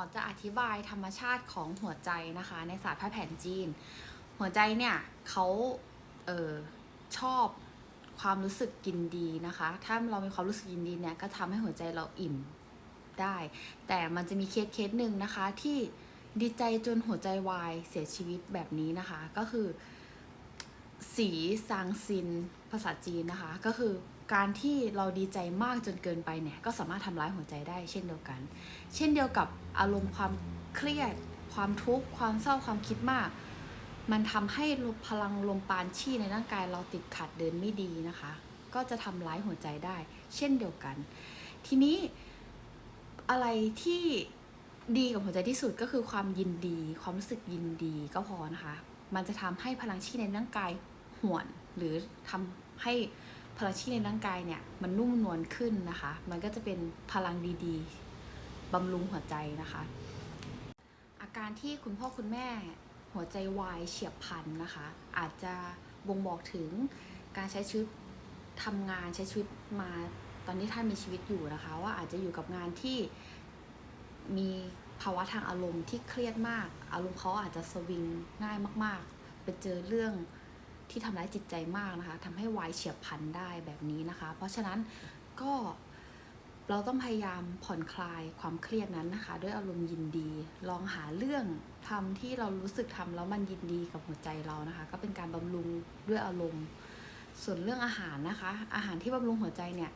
อจะอธิบายธรรมชาติของหัวใจนะคะ ในศาสตร์แพทย์แผนจีน หัวใจเนี่ยเขาเออชอบความรู้สึกกินดีนะคะ ถ้าเรามีความรู้สึกยินดีเนี่ยก็ทำให้หัวใจเราอิ่มได้ แต่มันจะมีเคสเคสหนึ่งนะคะที่ดีใจจนหัวใจวายเสียชีวิตแบบนี้นะคะ ก็คือ สีซางซิน ภาษาจีนนะคะ ก็คือการที่เราดีใจมากจนเกินไปเนี่ย ก็สามารถทำร้ายหัวใจได้เช่นเดียวกัน เช่นเดียวกับอารมณ์ความเครียด ความทุกข์ ความเศร้า ความคิดมาก มันทำให้พลังลมปานชี่ในร่างกายเราติดขัดเดินไม่ดีนะคะ ก็จะทำร้ายหัวใจได้ เช่นเดียวกัน ทีนี้อะไรที่ดีกับหัวใจที่สุดก็คือความยินดี ความรู้สึกยินดีก็พอนะคะ มันจะทำให้พลังชีในร่างกาย หวนหรือทำให้พลังชีในร่างกายเนี่ยมันนุ่มนวลขึ้นนะคะ มันก็จะเป็นพลังดีๆบำรุงหัวใจนะคะ อาการที่คุณพ่อคุณแม่หัวใจวายเฉียบพลันนะคะ อาจจะบ่งบอกถึงการใช้ชีวิตทำงานใช้ชีวิตมาตอนที่ท่านมีชีวิตอยู่นะคะ ว่าอาจจะอยู่กับงานที่มีภาวะทางอารมณ์ที่เครียดมาก อารมณ์เขาอาจจะสวิงง่ายมาก ๆ ไปเจอเรื่อง ที่ทำร้ายจิตใจมากนะคะทำให้วายเฉียบพลันได้แบบนี้นะคะ เพราะฉะนั้นก็เราต้องพยายามผ่อนคลายความเครียดนั้นนะคะ ด้วยอารมณ์ยินดี ลองหาเรื่องทำที่เรารู้สึกทำแล้วมันยินดีกับหัวใจเรานะคะ ก็เป็นการบำรุงด้วยอารมณ์ ส่วนเรื่องอาหารนะคะ อาหารที่บำรุงหัวใจเนี่ย